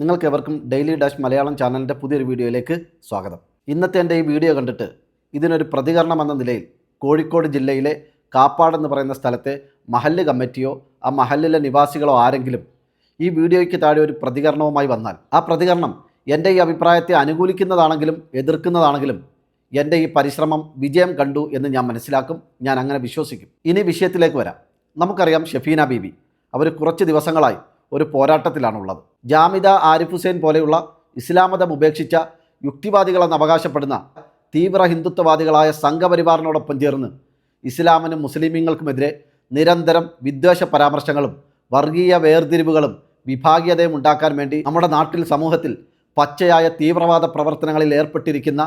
നിങ്ങൾക്ക് എവർക്കും daily dash Malayalam ചാനലിന്റെ പുതിയൊരു വീഡിയോയിലേക്ക് സ്വാഗതം. ഇന്നത്തെ എന്റെ ഈ വീഡിയോ കണ്ടിട്ട് ഇതിനൊരു പ്രതികരണം എന്ന നിലയിൽ കോഴിക്കോട് ജില്ലയിലെ കാപ്പാട് എന്ന് പറയുന്ന സ്ഥലത്തെ മഹല്ല് കമ്മിറ്റിയോ ആ മഹല്ലിലെ നിവാസികളോ ആരെങ്കിലും ഈ വീഡിയോയ്ക്ക് താഴെ ഒരു പ്രതികരണവുമായി വന്നാൽ ആ പ്രതികരണം എന്റെ ഈ അഭിപ്രായത്തെ അനുകൂലിക്കുന്നതാണെങ്കിലും എതിർക്കുന്നതാണെങ്കിലും എന്റെ ഈ പരിശ്രമം വിജയം കണ്ടു എന്ന് ഞാൻ മനസ്സിലാക്കും ഞാൻ അങ്ങനെ വിശ്വസിക്കും. ഇനി വിഷയത്തിലേക്ക് വരാം. നമുക്കറിയാം ഷെഫീന ബീബി അവർ കുറച്ച് ദിവസങ്ങളായി ഒരു പോരാട്ടത്തിലാണുള്ളത്. ജാമിദ ആരിഫ് ഹുസൈൻ പോലെയുള്ള ഇസ്ലാമതം ഉപേക്ഷിച്ച യുക്തിവാദികളെന്ന് അവകാശപ്പെടുന്ന തീവ്ര ഹിന്ദുത്വവാദികളായ സംഘപരിവാറിനോടൊപ്പം ചേർന്ന് ഇസ്ലാമിനും മുസ്ലിമീങ്ങൾക്കുമെതിരെ നിരന്തരം വിദ്വേഷ പരാമർശങ്ങളും വർഗീയ വേർതിരിവുകളും വിഭാഗീയതയും ഉണ്ടാക്കാൻ വേണ്ടി നമ്മുടെ നാട്ടിൽ സമൂഹത്തിൽ പച്ചയായ തീവ്രവാദ പ്രവർത്തനങ്ങളിൽ ഏർപ്പെട്ടിരിക്കുന്ന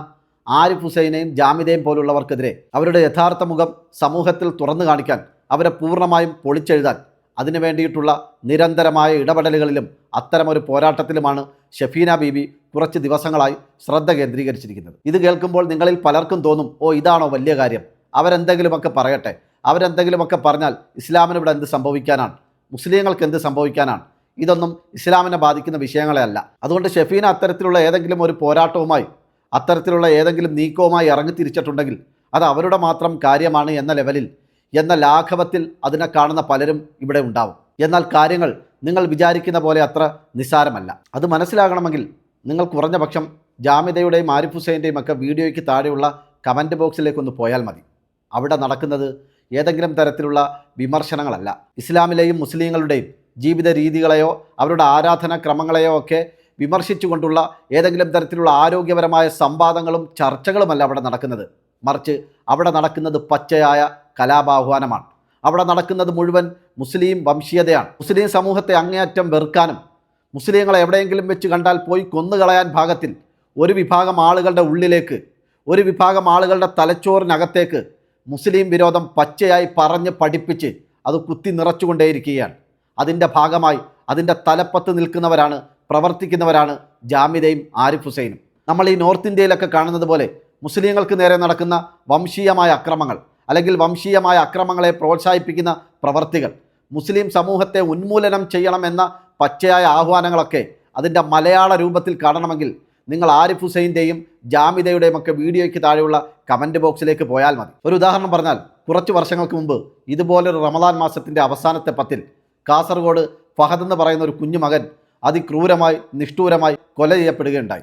ആരിഫ് ഹുസൈനെയും ജാമിദയും പോലുള്ളവർക്കെതിരെ അവരുടെ യഥാർത്ഥ മുഖം സമൂഹത്തിൽ തുറന്നു കാണിക്കാൻ അവരെ പൂർണമായും പൊളിച്ചെഴുതാൻ അതിനു വേണ്ടിയിട്ടുള്ള നിരന്തരമായ ഇടപെടലുകളിലും അത്തരമൊരു പോരാട്ടത്തിലുമാണ് ഷഫീന ബീബി കുറച്ച് ദിവസങ്ങളായി ശ്രദ്ധ കേന്ദ്രീകരിച്ചിരിക്കുന്നത്. ഇത് കേൾക്കുമ്പോൾ നിങ്ങളിൽ പലർക്കും തോന്നും ഓ ഇതാണോ വലിയ കാര്യം? അവരെന്തെങ്കിലുമൊക്കെ പറയട്ടെ. അവരെന്തെങ്കിലുമൊക്കെ പറഞ്ഞാൽ ഇസ്ലാമിന് ഇവിടെ എന്ത് സംഭവിക്കാനാണ്? മുസ്ലിങ്ങൾക്ക് എന്ത് സംഭവിക്കാനാണ്? ഇതൊന്നും ഇസ്ലാമിനെ ബാധിക്കുന്ന വിഷയങ്ങളെ അല്ല. അതുകൊണ്ട് ഷെഫീന അത്തരത്തിലുള്ള ഏതെങ്കിലും ഒരു പോരാട്ടവുമായി അത്തരത്തിലുള്ള ഏതെങ്കിലും നീക്കവുമായി ഇറങ്ങി തിരിച്ചിട്ടുണ്ടെങ്കിൽ അത് അവരുടെ മാത്രം കാര്യമാണ് എന്ന ലെവലിൽ എന്ന ലാഘവത്തിൽ അതിനെ കാണുന്ന പലരും ഇവിടെ ഉണ്ടാവും. എന്നാൽ കാര്യങ്ങൾ നിങ്ങൾ വിചാരിക്കുന്ന പോലെ അത്ര നിസ്സാരമല്ല. അത് മനസ്സിലാകണമെങ്കിൽ നിങ്ങൾ കുറഞ്ഞ പക്ഷം ജാമിതയുടെയും ആരിഫ് ഹുസൈന്റെയും ഒക്കെ വീഡിയോയ്ക്ക് താഴെയുള്ള കമന്റ് ബോക്സിലേക്കൊന്ന് പോയാൽ മതി. അവിടെ നടക്കുന്നത് ഏതെങ്കിലും തരത്തിലുള്ള വിമർശനങ്ങളല്ല. ഇസ്ലാമിലെയും മുസ്ലിങ്ങളുടെയും ജീവിത രീതികളെയോ അവരുടെ ആരാധനാ ക്രമങ്ങളെയോ ഒക്കെ വിമർശിച്ചുകൊണ്ടുള്ള ഏതെങ്കിലും തരത്തിലുള്ള ആരോഗ്യപരമായ സംവാദങ്ങളും ചർച്ചകളുമല്ല അവിടെ നടക്കുന്നത്. മറിച്ച് അവിടെ നടക്കുന്നത് പച്ചയായ കലാപാഹ്വാനമാണ്. അവിടെ നടക്കുന്നത് മുഴുവൻ മുസ്ലിം വംശീയതയാണ്. മുസ്ലിം സമൂഹത്തെ അങ്ങേയറ്റം വെറുക്കാനും മുസ്ലിങ്ങളെ എവിടെയെങ്കിലും വെച്ച് കണ്ടാൽ പോയി കൊന്നുകളയാൻ ഭാഗത്തിൽ ഒരു വിഭാഗം ആളുകളുടെ ഉള്ളിലേക്ക് ഒരു വിഭാഗം ആളുകളുടെ തലച്ചോറിനകത്തേക്ക് മുസ്ലിം വിരോധം പച്ചയായി പറഞ്ഞ് പഠിപ്പിച്ച് അത് കുത്തി നിറച്ചുകൊണ്ടേയിരിക്കുകയാണ്. അതിന്റെ ഭാഗമായി അതിന്റെ തലപ്പത്ത് നിൽക്കുന്നവരാണ് പ്രവർത്തിക്കുന്നവരാണ് ജാമിദയും ആരിഫ് ഹുസൈനും. നമ്മൾ ഈ നോർത്ത് ഇന്ത്യയിലൊക്കെ കാണുന്നത് പോലെ മുസ്ലിങ്ങൾക്ക് നേരെ നടക്കുന്ന വംശീയമായ അക്രമങ്ങൾ അല്ലെങ്കിൽ വംശീയമായ അക്രമങ്ങളെ പ്രോത്സാഹിപ്പിക്കുന്ന പ്രവർത്തികൾ. മുസ്ലിം സമൂഹത്തെ ഉന്മൂലനം ചെയ്യണമെന്ന പച്ചയായ ആഹ്വാനങ്ങളൊക്കെ അതിന്റെ മലയാള രൂപത്തിൽ കാണണമെങ്കിൽ നിങ്ങൾ ആരിഫ് ഹുസൈന്റെയും ജാമിതയുടെയും ഒക്കെ വീഡിയോയ്ക്ക് താഴെയുള്ള കമന്റ് ബോക്സിലേക്ക് പോയാൽ മതി. ഒരു ഉദാഹരണം പറഞ്ഞാൽ കുറച്ച് വർഷങ്ങൾക്ക് മുമ്പ് ഇതുപോലൊരു റമദാൻ മാസത്തിന്റെ അവസാനത്തെ പത്തിൽ കാസർഗോഡ് ഫഹദ് എന്ന് പറയുന്ന ഒരു കുഞ്ഞു മകൻ അതിക്രൂരമായി നിഷ്ഠൂരമായി കൊല ചെയ്യപ്പെടുകയുണ്ടായി.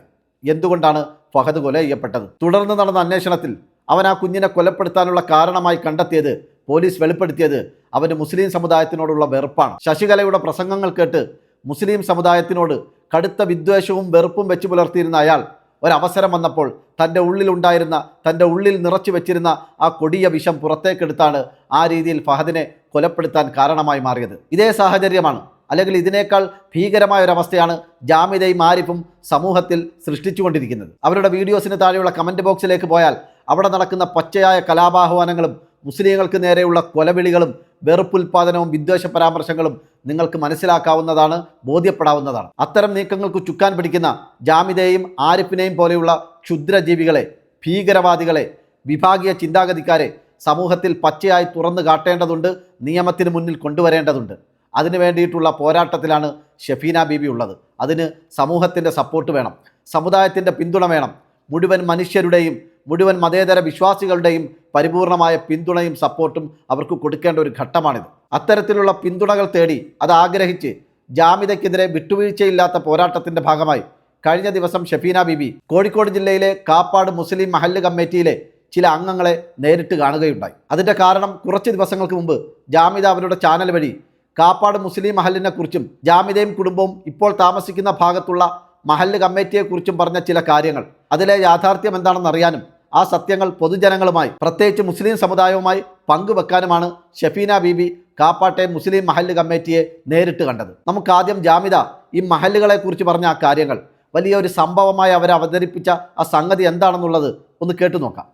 എന്തുകൊണ്ടാണ് ഫഹദ് കൊല ചെയ്യപ്പെട്ടത്? തുടർന്ന് നടന്ന അന്വേഷണത്തിൽ അവൻ ആ കുഞ്ഞിനെ കൊലപ്പെടുത്താനുള്ള കാരണമായി കണ്ടെത്തിയത് പോലീസ് വെളിപ്പെടുത്തിയത് അവന് മുസ്ലിം സമുദായത്തിനോടുള്ള വെറുപ്പാണ്. ശശികലയുടെ പ്രസംഗങ്ങൾ കേട്ട് മുസ്ലിം സമുദായത്തിനോട് കടുത്ത വിദ്വേഷവും വെറുപ്പും വെച്ച് പുലർത്തിയിരുന്ന അയാൾ ഒരവസരം വന്നപ്പോൾ തന്റെ ഉള്ളിലുണ്ടായിരുന്ന തന്റെ ഉള്ളിൽ നിറച്ചു വെച്ചിരുന്ന ആ കൊടിയ വിഷം പുറത്തേക്കെടുത്താണ് ആ രീതിയിൽ ഫഹദിനെ കൊലപ്പെടുത്താൻ കാരണമായി മാറിയത്. ഇതേ സാഹചര്യമാണ്. അല്ലെങ്കിൽ ഇതിനേക്കാൾ ഭീകരമായ ഒരവസ്ഥയാണ് ജാമിതയും ആരിഫും സമൂഹത്തിൽ സൃഷ്ടിച്ചുകൊണ്ടിരിക്കുന്നത്. അവരുടെ വീഡിയോസിന് താഴെയുള്ള കമന്റ് ബോക്സിലേക്ക് പോയാൽ അവിടെ നടക്കുന്ന പച്ചയായ കലാപാഹ്വാനങ്ങളും മുസ്ലിങ്ങൾക്ക് നേരെയുള്ള കൊലവിളികളും വെറുപ്പുൽപാദനവും വിദ്വേഷ പരാമർശങ്ങളും നിങ്ങൾക്ക് മനസ്സിലാക്കാവുന്നതാണ് ബോധ്യപ്പെടാവുന്നതാണ്. അത്തരം നീക്കങ്ങൾക്ക് ചുക്കാൻ പിടിക്കുന്ന ജാമിതയെയും ആരിഫിനെയും പോലെയുള്ള ക്ഷുദ്രജീവികളെ ഭീകരവാദികളെ വിഭാഗീയ ചിന്താഗതിക്കാരെ സമൂഹത്തിൽ പച്ചയായി തുറന്നു കാട്ടേണ്ടതുണ്ട് നിയമത്തിന് മുന്നിൽ കൊണ്ടുവരേണ്ടതുണ്ട്. അതിനു വേണ്ടിയിട്ടുള്ള പോരാട്ടത്തിലാണ് ഷെഫീന ബീബി ഉള്ളത്. അതിന് സമൂഹത്തിന്റെ സപ്പോർട്ട് വേണം സമുദായത്തിന്റെ പിന്തുണ വേണം മുഴുവൻ മനുഷ്യരുടെയും മുഴുവൻ മതേതര വിശ്വാസികളുടെയും പരിപൂർണമായ പിന്തുണയും സപ്പോർട്ടും അവർക്ക് കൊടുക്കേണ്ട ഒരു ഘട്ടമാണിത്. അത്തരത്തിലുള്ള പിന്തുണകൾ തേടി അത് ആഗ്രഹിച്ച് ജാമിതയ്ക്കെതിരെ വിട്ടുവീഴ്ചയില്ലാത്ത പോരാട്ടത്തിന്റെ ഭാഗമായി കഴിഞ്ഞ ദിവസം ഷഫീന ബിബി കോഴിക്കോട് ജില്ലയിലെ കാപ്പാട് മുസ്ലിം മഹല്ല് കമ്മിറ്റിയിലെ ചില അംഗങ്ങളെ നേരിട്ട് കാണുകയുണ്ടായി. അതിന്റെ കാരണം കുറച്ച് ദിവസങ്ങൾക്ക് മുമ്പ് ജാമിദ അവരുടെ ചാനൽ വഴി കാപ്പാട് മുസ്ലിം മഹലിനെക്കുറിച്ചും ജാമിതയും കുടുംബവും ഇപ്പോൾ താമസിക്കുന്ന ഭാഗത്തുള്ള മഹല്ല് കമ്മിറ്റിയെക്കുറിച്ചും പറഞ്ഞ ചില കാര്യങ്ങൾ. അതിലെ യാഥാർത്ഥ്യം എന്താണെന്ന് അറിയാനും ആ സത്യങ്ങൾ പൊതുജനങ്ങളുമായി പ്രത്യേകിച്ച് മുസ്ലിം സമുദായവുമായി പങ്കുവെക്കാനുമാണ് ഷഫീന ബീബി കാപ്പാട്ടെ മുസ്ലിം മഹല്ല് കമ്മിറ്റിയെ നേരിട്ട് കണ്ടത്. നമുക്കാദ്യം ജാമിത ഈ മഹല്ലുകളെക്കുറിച്ച് പറഞ്ഞ ആ കാര്യങ്ങൾ വലിയൊരു സംഭവമായി അവർ അവതരിപ്പിച്ച ആ സംഗതി എന്താണെന്നുള്ളത് ഒന്ന് കേട്ടു നോക്കാം.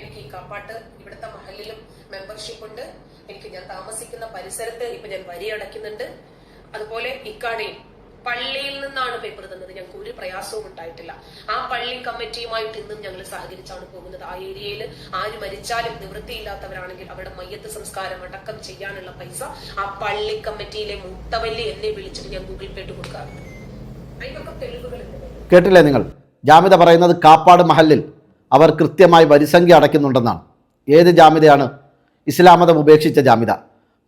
എനിക്ക് ഉണ്ട്. എനിക്ക് ഞാൻ താമസിക്കുന്ന പരിസരത്ത് ഇപ്പൊ ഞാൻ വരി അടയ്ക്കുന്നുണ്ട്. അതുപോലെ ഇക്കാടെയും പള്ളിയിൽ നിന്നാണ് പേപ്പർ തന്നത്. ഞങ്ങൾക്ക് ഒരു പ്രയാസവും ഉണ്ടായിട്ടില്ല. ആ പള്ളി കമ്മിറ്റിയുമായിട്ട് ഇന്നും ഞങ്ങൾ സഹകരിച്ചാണ് പോകുന്നത്. ആ ഏരിയയിൽ ആര് മരിച്ചാലും നിവൃത്തിയില്ലാത്തവരാണെങ്കിൽ അവരുടെ മയ്യത്ത് സംസ്കാരം അടക്കം ചെയ്യാനുള്ള പൈസ ആ പള്ളി കമ്മിറ്റിയിലെ മുത്തവല്ലി എന്നെ വിളിച്ചിട്ട് ഞാൻ ഗൂഗിൾ പേ ഇട്ട് കൊടുക്കാറുണ്ട്. കേട്ടില്ലേ നിങ്ങൾ? ജാമ്യത പറയുന്നത് കാപ്പാട് മഹലിൽ അവർ കൃത്യമായി വരിസംഖ്യ അടയ്ക്കുന്നുണ്ടെന്നാണ്. ഏത് ജാമ്യതയാണ്? ഇസ്ലാമതം ഉപേക്ഷിച്ച ജാമ്യത.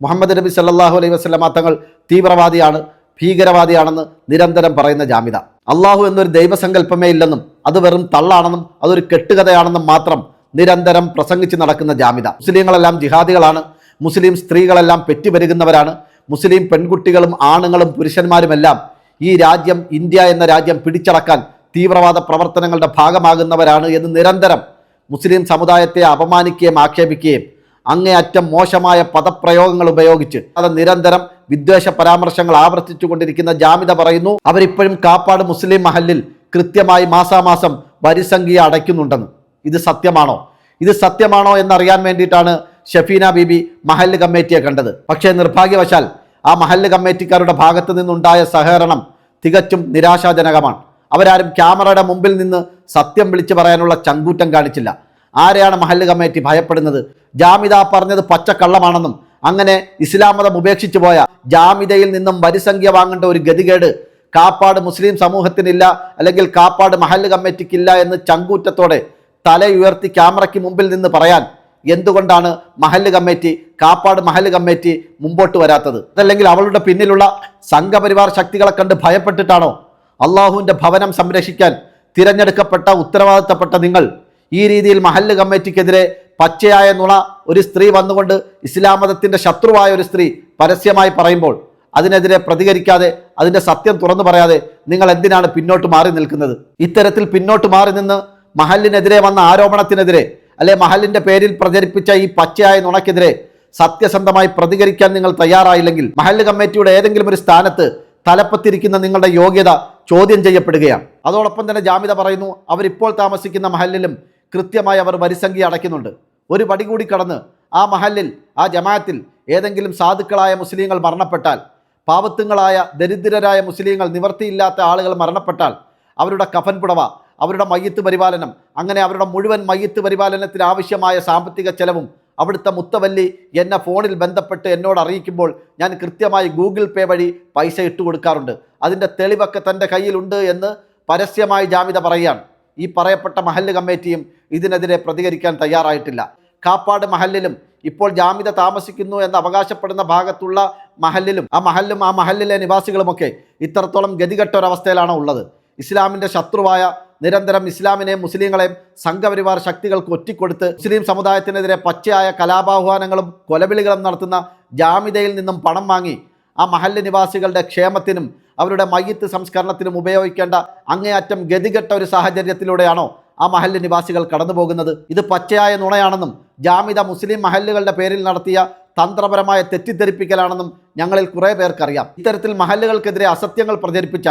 മുഹമ്മദ് നബി സല്ലാഹു അലൈഹി വസല്ലമ തങ്ങൾ തീവ്രവാദിയാണ്. ഭീകരവാദിയാണെന്ന് നിരന്തരം പറയുന്ന ജാമിത. അള്ളാഹു എന്നൊരു ദൈവസങ്കല്പമേ ഇല്ലെന്നും അത് വെറും തള്ളാണെന്നും അതൊരു കെട്ടുകഥയാണെന്നും മാത്രം നിരന്തരം പ്രസംഗിച്ച് നടക്കുന്ന ജാമിത. മുസ്ലിങ്ങളെല്ലാം ജിഹാദികളാണ്. മുസ്ലിം സ്ത്രീകളെല്ലാം പെറ്റുപെരുകുന്നവരാണ്. മുസ്ലിം പെൺകുട്ടികളും ആണുങ്ങളും പുരുഷന്മാരുമെല്ലാം ഈ രാജ്യം ഇന്ത്യ എന്ന രാജ്യം പിടിച്ചടക്കാൻ തീവ്രവാദ പ്രവർത്തനങ്ങളുടെ ഭാഗമാകുന്നവരാണ് എന്ന് നിരന്തരം മുസ്ലിം സമുദായത്തെ അപമാനിക്കുകയും ആക്ഷേപിക്കുകയും അങ്ങേയറ്റം മോശമായ പദപ്രയോഗങ്ങൾ ഉപയോഗിച്ച് അത് നിരന്തരം വിദ്വേഷ പരാമർശങ്ങൾ ആവർത്തിച്ചു കൊണ്ടിരിക്കുന്ന ജാമിത പറയുന്നു അവരിപ്പോഴും കാപ്പാട് മുസ്ലിം മഹലിൽ കൃത്യമായി മാസാമാസം വരിസംഖ്യ അടയ്ക്കുന്നുണ്ടെന്ന്. ഇത് സത്യമാണോ? ഇത് സത്യമാണോ എന്നറിയാൻ വേണ്ടിയിട്ടാണ് ഷഫീന ബീബി മഹല്ല് കമ്മിറ്റിയെ കണ്ടത്. പക്ഷേ നിർഭാഗ്യവശാൽ ആ മഹല്ല് കമ്മിറ്റിക്കാരുടെ ഭാഗത്ത് നിന്നുണ്ടായ സഹകരണം തികച്ചും നിരാശാജനകമാണ്. അവരാരും ക്യാമറയുടെ മുമ്പിൽ നിന്ന് സത്യം വിളിച്ചു പറയാനുള്ള ചങ്കൂറ്റം കാണിച്ചില്ല. ആരെയാണ് മഹല്ല് കമ്മിറ്റി ഭയപ്പെടുന്നത്? ജാമിത പറഞ്ഞത് പച്ചക്കള്ളമാണെന്നും അങ്ങനെ ഇസ്ലാം മതം ഉപേക്ഷിച്ചു പോയ ജാമിതയിൽ നിന്നും വരിസംഖ്യ വാങ്ങേണ്ട ഒരു ഗതികേട് കാപ്പാട് മുസ്ലിം സമൂഹത്തിനില്ല അല്ലെങ്കിൽ കാപ്പാട് മഹല്ല് കമ്മിറ്റിക്കില്ല എന്ന് ചങ്കൂറ്റത്തോടെ തല ഉയർത്തി ക്യാമറയ്ക്ക് മുമ്പിൽ നിന്ന് പറയാൻ എന്തുകൊണ്ടാണ് മഹല്ല് കമ്മിറ്റി കാപ്പാട് മഹല്ല് കമ്മിറ്റി മുമ്പോട്ട് വരാത്തത്? അതല്ലെങ്കിൽ അവളുടെ പിന്നിലുള്ള സംഘപരിവാർ ശക്തികളെ കണ്ട് ഭയപ്പെട്ടിട്ടാണോ അള്ളാഹുവിന്റെ ഭവനം സംരക്ഷിക്കാൻ തിരഞ്ഞെടുക്കപ്പെട്ട ഉത്തരവാദിത്തപ്പെട്ട നിങ്ങൾ ഈ രീതിയിൽ മഹല്ല് കമ്മിറ്റിക്കെതിരെ പച്ചയായ നുണ ഒരു സ്ത്രീ വന്നുകൊണ്ട് ഇസ്ലാം മതത്തിന്റെ ശത്രുവായ ഒരു സ്ത്രീ പരസ്യമായി പറയുമ്പോൾ അതിനെതിരെ പ്രതികരിക്കാതെ അതിന്റെ സത്യം തുറന്നു പറയാതെ നിങ്ങൾ എന്തിനാണ് പിന്നോട്ട് മാറി നിൽക്കുന്നത്? ഇത്തരത്തിൽ പിന്നോട്ട് മാറി നിന്ന് മഹലിനെതിരെ വന്ന ആരോപണത്തിനെതിരെ അല്ലെ മഹലിന്റെ പേരിൽ പ്രചരിപ്പിച്ച ഈ പച്ചയായ നുണക്കെതിരെ സത്യസന്ധമായി പ്രതികരിക്കാൻ നിങ്ങൾ തയ്യാറായില്ലെങ്കിൽ മഹല്ല് കമ്മിറ്റിയുടെ ഏതെങ്കിലും ഒരു സ്ഥാനത്ത് തലപ്പത്തിരിക്കുന്ന നിങ്ങളുടെ യോഗ്യത ചോദ്യം ചെയ്യപ്പെടുകയാണ്. അതോടൊപ്പം തന്നെ ജാമ്യത പറയുന്നു. അവരിപ്പോൾ താമസിക്കുന്ന മഹലിലും കൃത്യമായി അവർ വരിസംഖ്യ അടയ്ക്കുന്നുണ്ട്. ഒരു പടി കൂടി കടന്ന് ആ മഹലിൽ ആ ജമാഅത്തിൽ ഏതെങ്കിലും സാധുക്കളായ മുസ്ലിങ്ങൾ മരണപ്പെട്ടാൽ പാവത്തുങ്ങളായ ദരിദ്രരായ മുസ്ലിങ്ങൾ നിവർത്തിയില്ലാത്ത ആളുകൾ മരണപ്പെട്ടാൽ അവരുടെ കഫൻ പുടവ അവരുടെ മയ്യത്ത് പരിപാലനം അങ്ങനെ അവരുടെ മുഴുവൻ മയ്യത്ത് പരിപാലനത്തിന് ആവശ്യമായ സാമ്പത്തിക ചെലവും അവിടുത്തെ മുത്തവല്ലി എന്നെ ഫോണിൽ ബന്ധപ്പെട്ട് എന്നോട് അറിയിക്കുമ്പോൾ ഞാൻ കൃത്യമായി ഗൂഗിൾ പേ വഴി പൈസ ഇട്ട് കൊടുക്കാറുണ്ട്. അതിന്റെ തെളിവൊക്കെ തന്റെ കയ്യിലുണ്ട് എന്ന് പരസ്യമായി ജാമ്യത പറയുകയാണ്. ഈ പറയപ്പെട്ട മഹല്ല് കമ്മിറ്റിയും ഇതിനെതിരെ പ്രതികരിക്കാൻ തയ്യാറായിട്ടില്ല. കാപ്പാട് മഹല്ലിലും ഇപ്പോൾ ജാമിത താമസിക്കുന്നു എന്ന് അവകാശപ്പെടുന്ന ഭാഗത്തുള്ള മഹല്ലിലും ആ മഹല്ലും ആ മഹല്ലിലെ നിവാസികളുമൊക്കെ ഇത്രത്തോളം ഗതികെട്ട ഒരവസ്ഥയിലാണ് ഉള്ളത്. ഇസ്ലാമിന്റെ ശത്രുവായ നിരന്തരം ഇസ്ലാമിനെയും മുസ്ലിങ്ങളെയും സംഘപരിവാർ ശക്തികൾക്ക് ഒറ്റിക്കൊടുത്ത് മുസ്ലിം സമുദായത്തിനെതിരെ പച്ചയായ കലാപാഹ്വാനങ്ങളും കൊലവിളികളും നടത്തുന്ന ജാമിതയിൽ നിന്നും പണം വാങ്ങി ആ മഹല്ല് നിവാസികളുടെ ക്ഷേമത്തിനും അവരുടെ മയ്യത്ത് സംസ്കരണത്തിനും ഉപയോഗിക്കേണ്ട അങ്ങേയറ്റം ഗതികെട്ട ഒരു സാഹചര്യത്തിലൂടെയാണോ ആ മഹല്ല് നിവാസികൾ കടന്നു പോകുന്നത് ഇത് പച്ചയായ നുണയാണെന്നും ജാമിത മുസ്ലിം മഹല്ലുകളുടെ പേരിൽ നടത്തിയ തന്ത്രപരമായ തെറ്റിദ്ധരിപ്പിക്കലാണെന്നും ഞങ്ങളിൽ കുറേ പേർക്കറിയാം. ഇത്തരത്തിൽ മഹല്ലുകൾക്കെതിരെ അസത്യങ്ങൾ പ്രചരിപ്പിച്ച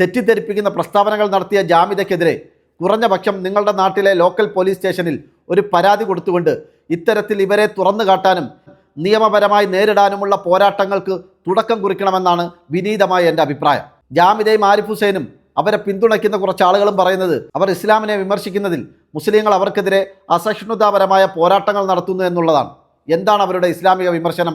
തെറ്റിദ്ധരിപ്പിക്കുന്ന പ്രസ്താവനകൾ നടത്തിയ ജാമിതയ്ക്കെതിരെ കുറഞ്ഞ പക്ഷം നിങ്ങളുടെ നാട്ടിലെ ലോക്കൽ പോലീസ് സ്റ്റേഷനിൽ ഒരു പരാതി കൊടുത്തുകൊണ്ട് ഇത്തരത്തിൽ ഇവരെ തുറന്നു കാട്ടാനും നിയമപരമായി നേരിടാനുമുള്ള പോരാട്ടങ്ങൾക്ക് തുടക്കം കുറിക്കണമെന്നാണ് വിനീതമായ എന്റെ അഭിപ്രായം. ജാമിതയും ആരിഫ് ഹുസൈനും അവരെ പിന്തുണയ്ക്കുന്ന കുറച്ച് ആളുകളും പറയുന്നത് അവർ ഇസ്ലാമിനെ വിമർശിക്കുന്നതിൽ മുസ്ലിങ്ങൾ അവർക്കെതിരെ അസഹിഷ്ണുതാപരമായ പോരാട്ടങ്ങൾ നടത്തുന്നു എന്നുള്ളതാണ്. എന്താണ് അവരുടെ ഇസ്ലാമിക വിമർശനം?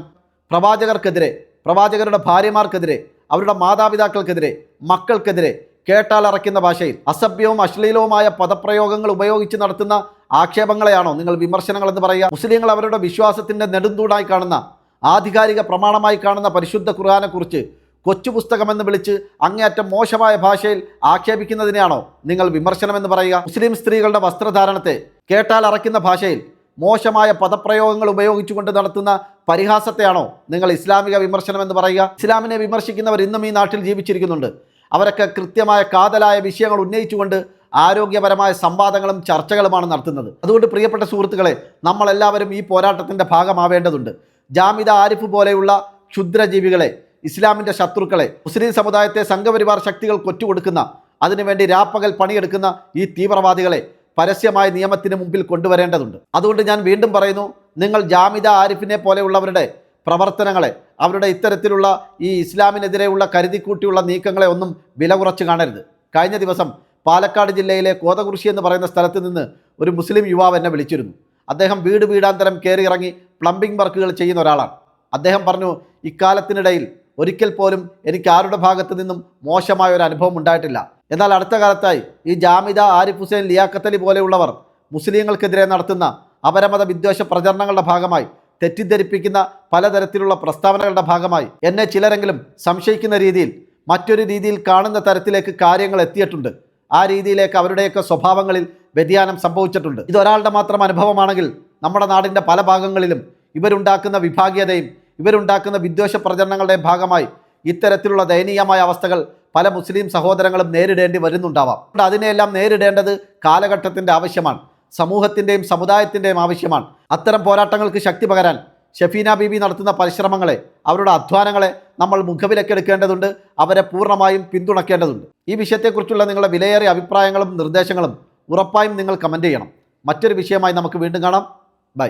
പ്രവാചകർക്കെതിരെ പ്രവാചകരുടെ ഭാര്യമാർക്കെതിരെ അവരുടെ മാതാപിതാക്കൾക്കെതിരെ മക്കൾക്കെതിരെ കേട്ടാൽ അറയ്ക്കുന്ന ഭാഷയിൽ അസഭ്യവും അശ്ലീലവുമായ പദപ്രയോഗങ്ങൾ ഉപയോഗിച്ച് നടത്തുന്ന ആക്ഷേപങ്ങളെയാണോ നിങ്ങൾ വിമർശനങ്ങൾ എന്ന് പറയുക? മുസ്ലിങ്ങൾ അവരുടെ വിശ്വാസത്തിന്റെ നെടുന്തൂടായി കാണുന്ന ആധികാരിക പ്രമാണമായി കാണുന്ന പരിശുദ്ധ ഖുർആാനെക്കുറിച്ച് കൊച്ചു പുസ്തകമെന്ന് വിളിച്ച് അങ്ങേയറ്റം മോശമായ ഭാഷയിൽ ആക്ഷേപിക്കുന്നതിനെയാണോ നിങ്ങൾ വിമർശനമെന്ന് പറയുക? മുസ്ലിം സ്ത്രീകളുടെ വസ്ത്രധാരണത്തെ കേട്ടാൽ അറയ്ക്കുന്ന ഭാഷയിൽ മോശമായ പദപ്രയോഗങ്ങൾ ഉപയോഗിച്ചുകൊണ്ട് നടത്തുന്ന പരിഹാസത്തെയാണോ നിങ്ങൾ ഇസ്ലാമിക വിമർശനമെന്ന് പറയുക? ഇസ്ലാമിനെ വിമർശിക്കുന്നവർ ഇന്നും ഈ നാട്ടിൽ ജീവിച്ചിരിക്കുന്നുണ്ട്. അവരൊക്കെ കൃത്യമായ കാതലായ വിഷയങ്ങൾ ഉന്നയിച്ചുകൊണ്ട് ആരോഗ്യപരമായ സംവാദങ്ങളും ചർച്ചകളുമാണ് നടത്തുന്നത്. അതുകൊണ്ട് പ്രിയപ്പെട്ട സുഹൃത്തുക്കളെ നമ്മളെല്ലാവരും ഈ പോരാട്ടത്തിന്റെ ഭാഗമാവേണ്ടതുണ്ട്. ജാമിദ ആരിഫ് പോലെയുള്ള ക്ഷുദ്രജീവികളെ ഇസ്ലാമിന്റെ ശത്രുക്കളെ മുസ്ലിം സമുദായത്തെ സംഘപരിവാർ ശക്തികൾ കൊറ്റുകൊടുക്കുന്ന അതിനുവേണ്ടി രാപ്പകൽ പണിയെടുക്കുന്ന ഈ തീവ്രവാദികളെ പരസ്യമായ നിയമത്തിന് മുമ്പിൽ കൊണ്ടുവരേണ്ടതുണ്ട്. അതുകൊണ്ട് ഞാൻ വീണ്ടും പറയുന്നു നിങ്ങൾ ജാമിദ ആരിഫിനെ പോലെയുള്ളവരുടെ പ്രവർത്തനങ്ങളെ അവരുടെ ഇത്തരത്തിലുള്ള ഈ ഇസ്ലാമിനെതിരെയുള്ള കരുതിക്കൂട്ടിയുള്ള നീക്കങ്ങളെ ഒന്നും വില കുറച്ച് കാണരുത്. കഴിഞ്ഞ ദിവസം പാലക്കാട് ജില്ലയിലെ കോതകുറിശി എന്ന് പറയുന്ന സ്ഥലത്ത് നിന്ന് ഒരു മുസ്ലിം യുവാവ് എന്നെ വിളിച്ചിരുന്നു. അദ്ദേഹം വീട് വീടാന്തരം കയറി ഇറങ്ങി പ്ലംബിംഗ് വർക്കുകൾ ചെയ്യുന്ന ഒരാളാണ്. അദ്ദേഹം പറഞ്ഞു ഇക്കാലത്തിനിടയിൽ ഒരിക്കൽ പോലും എനിക്ക് ആരുടെ ഭാഗത്തു നിന്നും മോശമായ ഒരു അനുഭവം ഉണ്ടായിട്ടില്ല. എന്നാൽ അടുത്ത കാലത്തായി ഈ ജാമിദ ആരിഫ് ഹുസൈൻ ലിയാക്കത്തലി പോലെയുള്ളവർ മുസ്ലിങ്ങൾക്കെതിരെ നടത്തുന്ന അപരമത വിദ്വേഷ പ്രചരണങ്ങളുടെ ഭാഗമായി തെറ്റിദ്ധരിപ്പിക്കുന്ന പലതരത്തിലുള്ള പ്രസ്താവനകളുടെ ഭാഗമായി എന്നെ ചിലരെങ്കിലും സംശയിക്കുന്ന രീതിയിൽ മറ്റൊരു രീതിയിൽ കാണുന്ന തരത്തിലേക്ക് കാര്യങ്ങൾ എത്തിയിട്ടുണ്ട്. ആ രീതിയിലേക്ക് അവരുടെയൊക്കെ സ്വഭാവങ്ങളിൽ വ്യതിയാനം സംഭവിച്ചിട്ടുണ്ട്. ഇതൊരാളുടെ മാത്രം അനുഭവമാണെങ്കിൽ നമ്മുടെ നാടിന്റെ പല ഭാഗങ്ങളിലും ഇവരുണ്ടാക്കുന്ന വിഭാഗീയതയും ഇവരുണ്ടാക്കുന്ന വിദ്വേഷ പ്രചരണങ്ങളുടെ ഭാഗമായി ഇത്തരത്തിലുള്ള ദയനീയമായ അവസ്ഥകൾ പല മുസ്ലിം സഹോദരങ്ങളും നേരിടേണ്ടി വരുന്നുണ്ടാവാം. അതിനെയെല്ലാം നേരിടേണ്ടത് കാലഘട്ടത്തിന്റെ ആവശ്യമാണ്. സമൂഹത്തിന്റെയും സമുദായത്തിന്റെയും ആവശ്യമാണ്. അത്തരം പോരാട്ടങ്ങൾക്ക് ശക്തി പകരാൻ ഷഫീന ബീബി നടത്തുന്ന പരിശ്രമങ്ങളെ അവരുടെ അധ്വാനങ്ങളെ നമ്മൾ മുഖവിലക്കെടുക്കേണ്ടതുണ്ട്. അവരെ പൂർണമായും പിന്തുണയ്ക്കേണ്ടതുണ്ട് ഈ വിഷയത്തെക്കുറിച്ചുള്ള നിങ്ങളുടെ വിലയേറിയ അഭിപ്രായങ്ങളും നിർദ്ദേശങ്ങളും ഉറപ്പായും നിങ്ങൾ കമന്റ് ചെയ്യണം. മറ്റൊരു വിഷയമായി നമുക്ക് വീണ്ടും കാണാം. ബൈ.